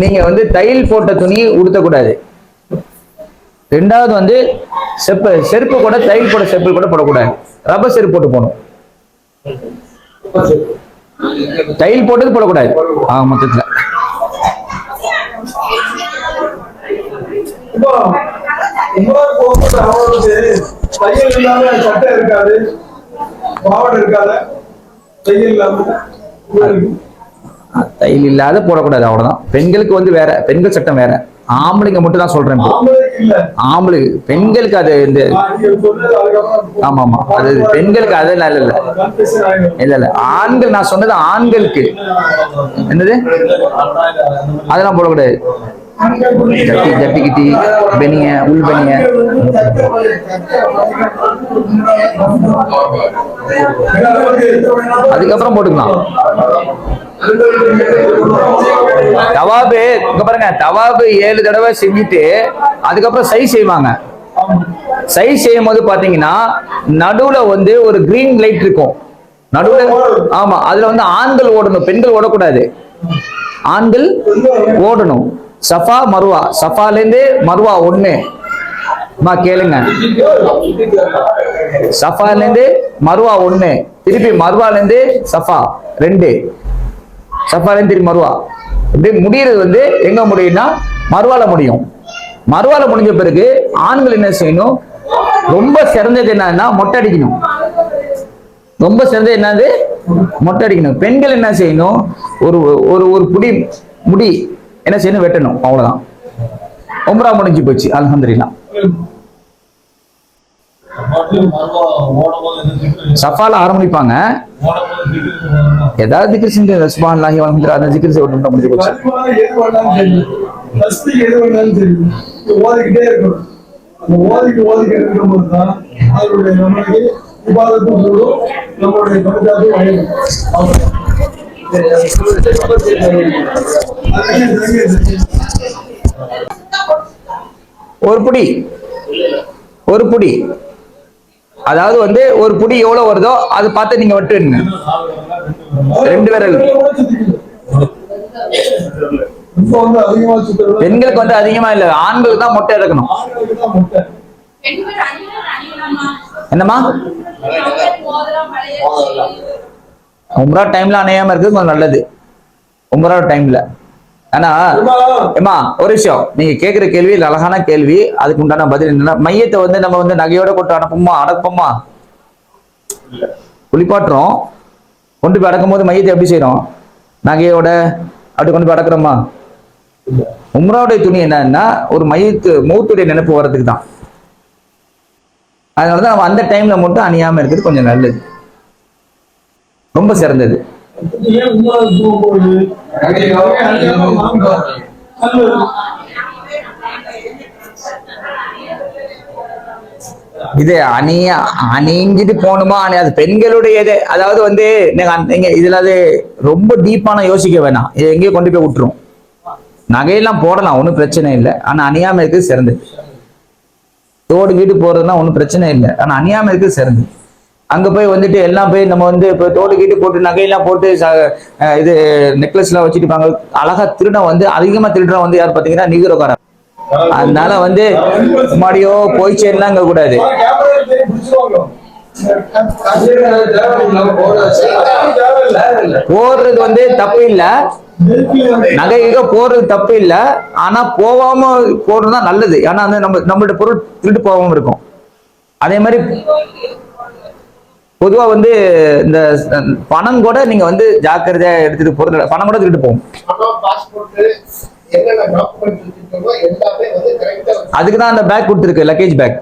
நீங்க வந்து தையல் போட்ட துணி உடுத்தக்கூடாது. ரெண்டாவது வந்து செப்பு செருப்பு கூட தையல் போட செப்பு கூட போடக்கூடாது. ரப்பர் செருப்பு போட்டு போகணும் தையல் போட்டது போடக்கூடாது. ஆ மொத்தத்துல. இருக்காது பாவாடை இருக்காது தையல் இல்லாம. தையல் இல்லாத போடக்கூடாது அவ்வளவுதான் பெண்களுக்கு வந்து வேற பெண்கள் சட்டம் வேற ஆம்பளைங்க மட்டும் தான் சொல்றேன் ஆம்பளைக்கு பெண்களுக்கு அது இந்த ஆமா ஆமா அது பெண்களுக்கு அது இல்ல இல்ல இல்ல இல்ல ஆண்கள் நான் சொன்னது ஆண்களுக்கு என்னது அதெல்லாம் போடக்கூடாது ஜட்டி பெனிய உள் பெனிய அதுக்கப்புறம் போட்டுக்கலாம். தவாபு இங்க பாருங்க தவாபு ஏழு தடவை செஞ்சுட்டு அதுக்கப்புறம் சை செய்வாங்க. சை செய்யும் போது பாத்தீங்கன்னா நடுவுல வந்து ஒரு கிரீன் லைட் இருக்கும். நடுவுல ஆமா அதுல வந்து ஆண்கள் ஓடணும் பெண்கள் ஓடக்கூடாது. ஆண்கள் ஓடணும். சஃபா மருவா. சஃபால இருந்து மருவா ஒண்ணு. அம்மா கேளுங்க. சஃபால இருந்து மருவா ஒண்ணு. திருப்பி மருவால இருந்து சஃபா ரெண்டு. சஃபால இருந்து திருப்பி மருவா. இப்படி முடியறது வந்து எங்க முடியும்னா மருவால முடியும். மருவால முடிஞ்ச பிறகு ஆண்கள் என்ன செய்யணும்? ரொம்ப சிறந்தது என்னன்னா மொட்டை அடிக்கணும். ரொம்ப சிறந்தது என்னது? மொட்டை அடிக்கணும். பெண்கள் என்ன செய்யணும்? ஒரு ஒரு ஒரு புடி முடி என்ன செய்யணும்? வெட்டணும். அவ்வளவுதான். உம்ரா முடிஞ்சு போச்சு. அல்ஹம்துலில்லாஹ் சஃபால ஆரம்பிப்பாங்க. ஏதாவது திக்ர் செஞ்சு சுபான்லாஹி வல்ஹம்துலில்லாஹ் அந்த திக்ரு செய்ய முடிஞ்சு போச்சு. ஓதிக்கிட்டே இருக்கணும் அந்த ஓதிட்டு ஓதிக்கிட்டு இருக்கும்போது தான் அதனுடைய நம்மளுக்கு விவாதத்தும் நம்மளுடைய கவிதாவும் வகையும் ஒரு புடி. ஒரு புடி. அதாவது வந்து ஒரு புடி எவ்வளவு வருதோ அதை பார்த்து நீங்க வெட்டுங்க. ரெண்டு விரல். பெண்களுக்கு வந்து அதிகமா இல்ல. ஆண்களுக்கு தான் மொட்டை எடுக்கணும். என்னமா என்னம்மா? உம்ரா டைம்ல அணையாம இருக்கிறது கொஞ்சம் நல்லது. உம்ரா டைம்ல ஆனா ஏமா ஒரு விஷயம். நீங்க கேக்குற கேள்வி அழகான கேள்வி அதுக்கு உண்டான பதில் என்னன்னா மையத்தை வந்து நம்ம வந்து நகையோட கொண்டு அனுப்புமா அடப்போமா குளிப்பாட்டுறோம். கொண்டு போய் அடக்கும் போது மையத்தை எப்படி செய்யறோம்? நகையோட அப்படி கொண்டு போய் அடக்குறோமா? உம்ராவுடைய துணி என்னன்னா ஒரு மையத்து மூத்துடைய நினைப்பு வர்றதுக்கு தான் அதனாலதான் நம்ம அந்த டைம்ல மட்டும் அணியாம இருக்கிறது கொஞ்சம் நல்லது. ரொம்ப சிறந்தது. இது அணிய அணிஞ்சிட்டு போகணுமா? அணி அது பெண்களுடையது. அதாவது வந்து நீங்க இதுல அது ரொம்ப டீப்பான யோசிக்க வேணாம். இது எங்கேயோ கொண்டு போய் விட்டுரும். நகையெல்லாம் போடலாம் ஒன்றும் பிரச்சனை இல்லை. ஆனா அணியாம இருக்கிறது சிறந்தது. தோடு வீடு போறதுன்னா ஒன்றும் பிரச்சனை இல்லை. ஆனா அணியாம இருக்குது சிறந்தது. அங்க போய் வந்துட்டு எல்லாம் போய் நம்ம வந்து இப்போ தோடு கீட்டு போட்டு நகையெல்லாம் போட்டு ச- இது நெக்லஸ் எல்லாம் வச்சிருப்பாங்க. அழகா திருடன் வந்து அதிகமா திருடன் வந்து யார் பாத்தீங்கன்னா நிகரோக்காரன். அதனால வந்து மாடியோ போய் சேரலாம் இங்க கூடாது. போடுறது வந்து தப்பு இல்ல. நகைக கிகை போடுறது தப்பு இல்ல. ஆனா போகாம போடுறது தான் நல்லது. ஏன்னா வந்து நம்ம நம்மளோட பொருள் திருட்டு போகாம இருக்கும். அதே மாதிரி பொதுவா வந்து இந்த பணம் கூட நீங்க வந்து ஜாக்கிரதையா எடுத்துட்டு போறது பணம் கூட திருட்டு போகும். அதுக்கு தான் அந்த பேக் கொடுத்துருக்கு லக்கேஜ் பேக்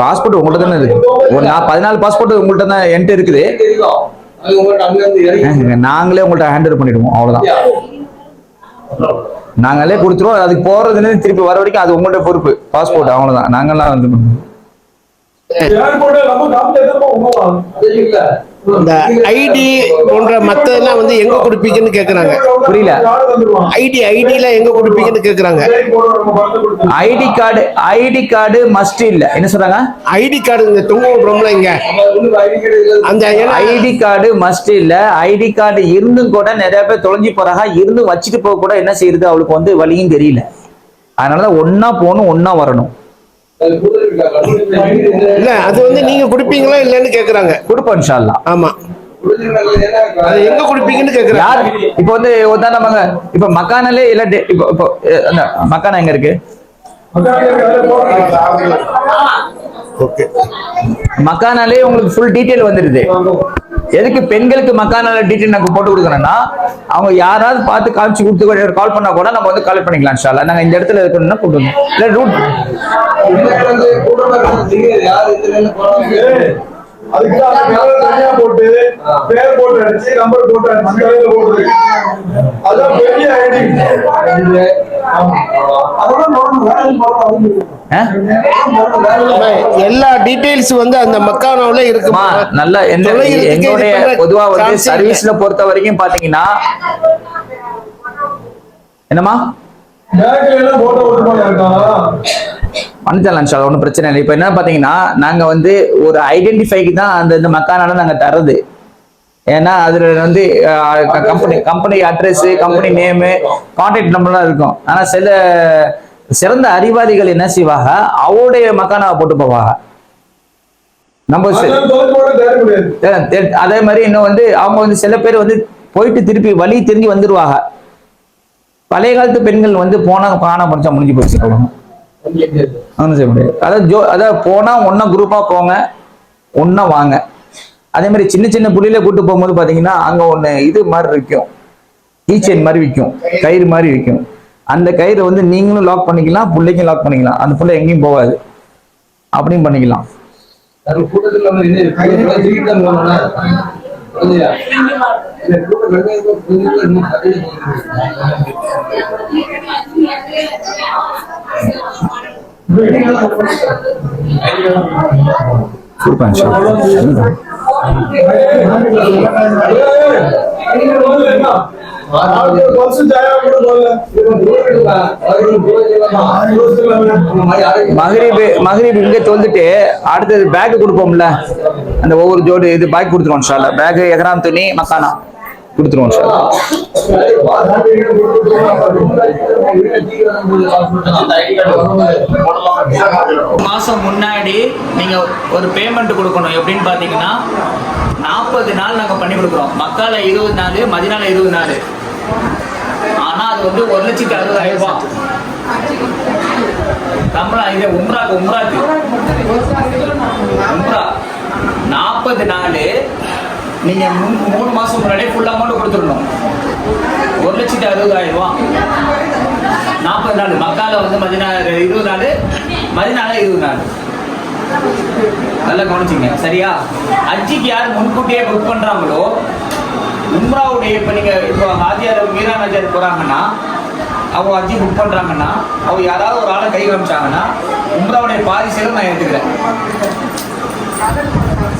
பாஸ்போர்ட் உங்கள்ட்ட தானே இருக்கு? ஒரு நான் பதினாலு பாஸ்போர்ட் உங்கள்ட்ட தான் என்கிட்ட இருக்குது. நாங்களே உங்கள்ட்ட ஹேண்ட் பண்ணிடுவோம் அவ்வளவுதான். நாங்களே கொடுத்துருவோம். அதுக்கு போறதுன்னு திருப்பி வர வரைக்கும் அது உங்கள்ட்ட பொறுப்பு. பாஸ்போர்ட் அவ்வளவுதான் நாங்கெல்லாம் வந்து இந்த ஐடி போன்ற மத்ததெல்லாம் வந்து எங்க கொடுப்பீங்கன்னு கேக்குறாங்க. புரியல. ஐடி ஐடிலாம் எங்க கொடுப்பீங்கன்னு கேக்குறாங்க. ID card ID card must இல்ல. என்ன சொல்றாங்க? ஐடி கார்டு இந்த தொங்க விடுறோம்ல இங்க. அந்த ஐடி கார்டு மஸ்ட் இல்ல. ஐடி கார்டு இருந்தும் கூட நிறைய பேர் தொலைஞ்சு போறாங்க. இருந்து வச்சுட்டு போக கூட என்ன செய்யுது? அவளுக்கு வந்து வழியும் தெரியல. அதனாலதான் ஒன்னா போகணும் ஒன்னா வரணும். இல்ல அது வந்து நீங்க கொடுப்பீங்களா இல்லன்னு கேக்குறாங்க. கொடுப்போம் இன்ஷா அல்லாஹ். ஆமா. அது எங்க கொடுப்பீங்கன்னு கேக்குறாங்க. இப்ப வந்து உதாரணமாக இப்ப மக்கானாலே இல்ல டே- இப்போ இப்போ மக்கானா எங்க இருக்கு? ஓகே. மக்கானாலே உங்களுக்கு ஃபுல் டீடைல் வந்துடுது எதுக்கு பெண்களுக்கு மக்கானால டீட்டெயில் நாங்கள் போட்டு கொடுக்குறோன்னா அவங்க யாராவது பார்த்து காமிச்சு கொடுத்து கால் பண்ணா கூட நம்ம வந்து கால் பண்ணிக்கலாம் இன்ஷா நாங்கள் இந்த இடத்துல இருக்கணும்னா கொண்டு வரணும். இல்லை ரூட் அதுக்கு தனியா போட்டு பேர் போட்டு அடிச்சு நம்பர் போட்டு அடிச்சு அதான் பெரிய ஐடி எல்லா டீடைல்ஸ் வந்து அந்த மக்கானாவுல இருக்கு. அம்மா, நல்ல எங்களுடைய பொதுவா வந்து. சர்வீஸ்ல பொறுத்த வரைக்கும் பாத்தீங்கன்னா எல்லாம் போட்டோ ஓட்டு போல மன்னிச்சிடலாம் சார் ஒன்றும் பிரச்சனை இல்லை. இப்போ என்ன பார்த்தீங்கன்னா நாங்கள் வந்து ஒரு ஐடென்டிஃபைக்கு தான் அந்த இந்த மக்கானால நாங்கள் தர்றது. ஏன்னா அதில் வந்து company company address company name contact நம்பர்லாம் இருக்கும். ஆனால் சில சிறந்த அறிவாளிகள் என்ன செய்வாங்க? அவருடைய மக்கானாவை போட்டு போவாங்க. நம்ம அதே மாதிரி இன்னும் வந்து அவங்க வந்து சில பேர் வந்து போயிட்டு திருப்பி வழி திரும்பி வந்துருவாங்க. பழைய காலத்து பெண்கள் வந்து போனா காணா படிச்சா முடிஞ்சு போச்சு ஒன்றும் செய்ய முடியாது. அதாவது ஜோ அதாவது போனா ஒன்னா குரூப்பா போங்க ஒன்னா வாங்க. அதே மாதிரி சின்ன சின்ன புள்ளியில கூட்டு போகும்போது பாத்தீங்கன்னா அங்க ஒண்ணு இது மாதிரி விற்கும் கீச்செயின் e மாதிரி விற்கும் கயிறு மாதிரி விற்கும் அந்த கயிறு வந்து நீங்களும் லாக் பண்ணிக்கலாம் பிள்ளைக்கும் லாக் பண்ணிக்கலாம். அந்த புள்ள எங்கேயும் போகாது. அப்படியும் பண்ணிக்கலாம். கூட்டத்தில் நம்ம இது திருப்பி தான் போனோம்னா புரியுதா? இந்த கூட்டம் மகரீப் இங்க தொழுதுட்டு அடுத்தது பேக் கொடுப்போம்ல. அந்த ஒவ்வொரு ஜோடி இது பேக் கொடுத்துருவோம் ஷால பேக் எகராம் துணி மக்கானா கொடுத்துருவோம் ஷால மாசம் முன்னாடி நீங்க ஒரு பேமெண்ட் கொடுக்கணும். எப்படின்னு பாத்தீங்கன்னா நாற்பது நாள் நாங்கள் பண்ணி கொடுக்குறோம். மக்கால இருபது நாள் மதினால இருபது நாள். ஆனால் அது வந்து ஒரு லட்சத்தி அறுபதாயிரம் ரூபாய் நம்மளா இது உம்ராக்கு உம்ராக்கு. உம்ரா. நாற்பது நாள் நீங்க மூணு- மூணு மாசம் முன்னாடியே ஃபுல் அமௌண்ட் கொடுத்துடணும். ஒரு லட்சத்தி அறுபதாயிரம் ரூபாய் நாற்பது நாள். மக்கால வந்து மதினா இருபது நாள். மதினால இருபது நாள். நல்லா கவனிச்சிங்க. சரியா? அஜிக்கு யார் முன்கூட்டியே புக் பண்றாங்களோ உம்ராவுடைய இப்போ நீங்கள் இப்போ ஆதியார் மீரான் போகிறாங்கன்னா போறாங்கன்னா அவங்க அஜி புக் பண்ணுறாங்கன்னா அவங்க யாராவது ஒரு ஆளை கை காமிச்சாங்கன்னா உம்ராவுடைய பாதி நான் எடுத்துக்கிறேன்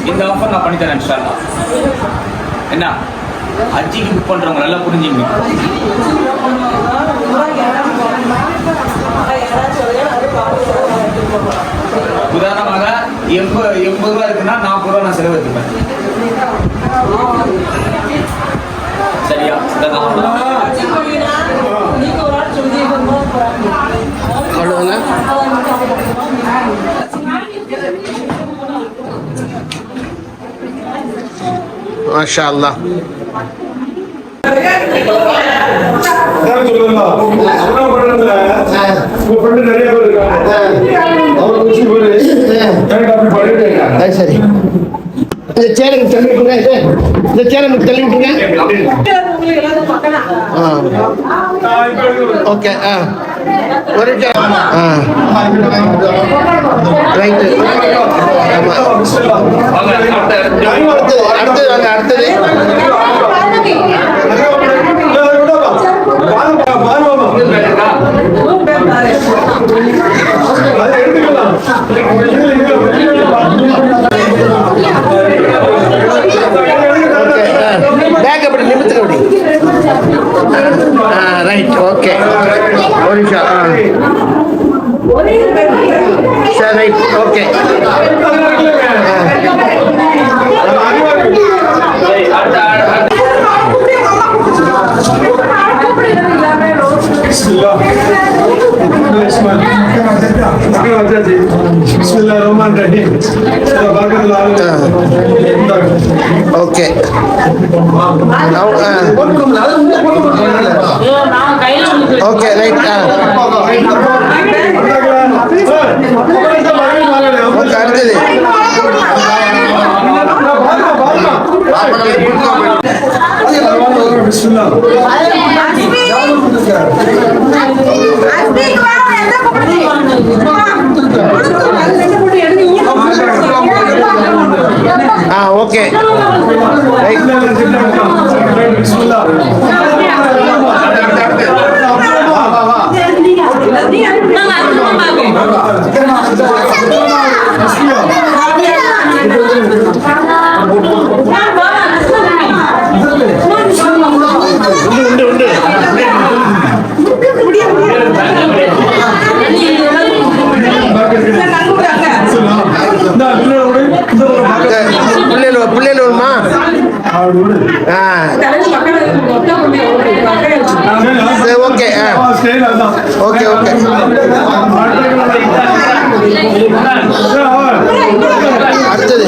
இந்த ஆஃபர் நான் பண்ணித்தரேன் இன்ஷால்லா என்ன? அஜிக்கு புக் பண்ணுறவங்க நல்லா புரிஞ்சுங்க உதாரணமாக எண்பது எண்பது ரூபா இருக்குன்னா நாற்பது ரூபா நான் செலவு எடுத்துப்பேன் Kalona. Maşallah. சரி இந்த சேனலுக்கு தள்ளி விட்டுருங்க இது. இந்த சேனலுக்கு தள்ளி விட்டுருங்க. ஓகே ஆ. ஒரு டே- ஆ. ரைட்டு. அடுத்தது அடுத்தது வாங்க அடுத்தது. எடுத்துக்கலாம் ரைட் ஓகே ஒரு நிமிஷம் ஆ சரி ரைட் ஓகே ஆ بسم الله بسم الله الرحمن الرحيم بارك الله ஓகே ஓகே ரைட் ஓகே அடுத்தது بسم الله ரைட் உண்டு உண்டு பிள்ளைகள் பிள்ளைகள் வருமா ஆ சரி ஓகே ஆ ஓகே ஓகே அடுத்தது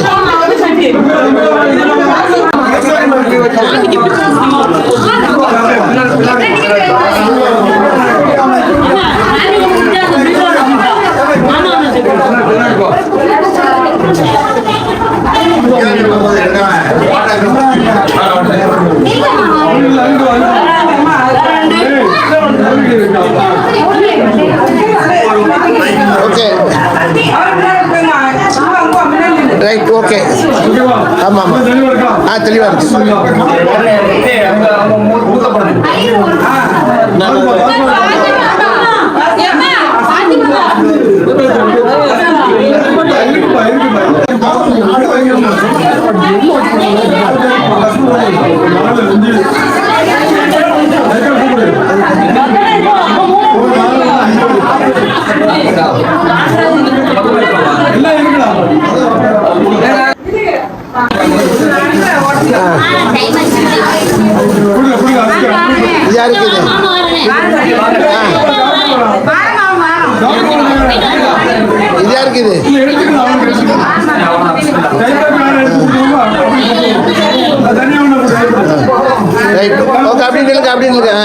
ஓகே ரைட் ஓகே ஆமாம் ஆமாம். ஆ தெளிவாக இருக்கு எல்லாம் இருக்குடா கொடுங்க கொடுங்க அதுக்கு இது யாருக்கு இது இது யாருக்கு இது இல்ல எடுத்துக்கலாம் அவனுக்கு எடுத்துக்கலாம் கையில பிளான் எடுத்து கொடுக்கணுமா நல்லா இருக்குது இதா இருக்குது ரைட் ஓகே அப்படின்னு நில்லுங்க ஆ.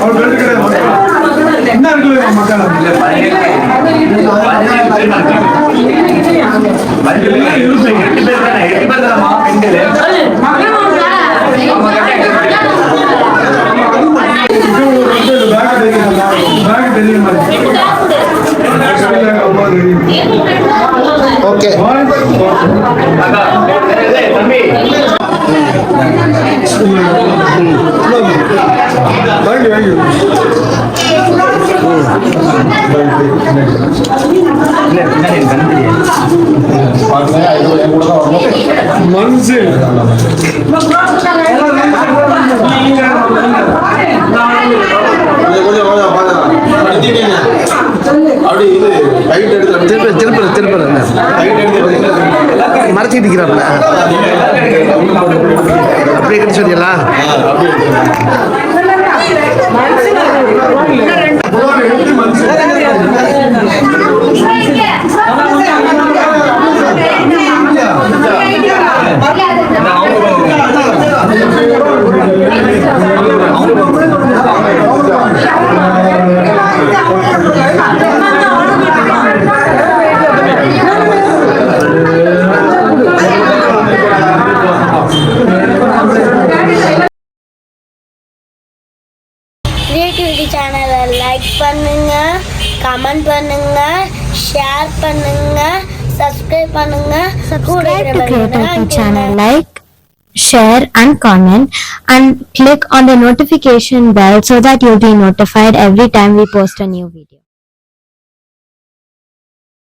அவர் ரெண்டு கிடையாது என்ன இருக்குல்ல மக்கள் பேக் தெரியும் பேக் தெரியும் ஓகே வாங்கி வாங்கி மனசு திருப்பி திருப்பி திருப்பி மறைச்சிட்டு இருக்கிறாப்ல அப்படியே கிட்ட கமெண்ட் பண்ணுங்க ஷேர் பண்ணுங்க சப்ஸ்கிரைப் பண்ணுங்க subscribe to Creativity channel, like, share and comment and click on the notification bell so that you'll be notified every time we post a new video.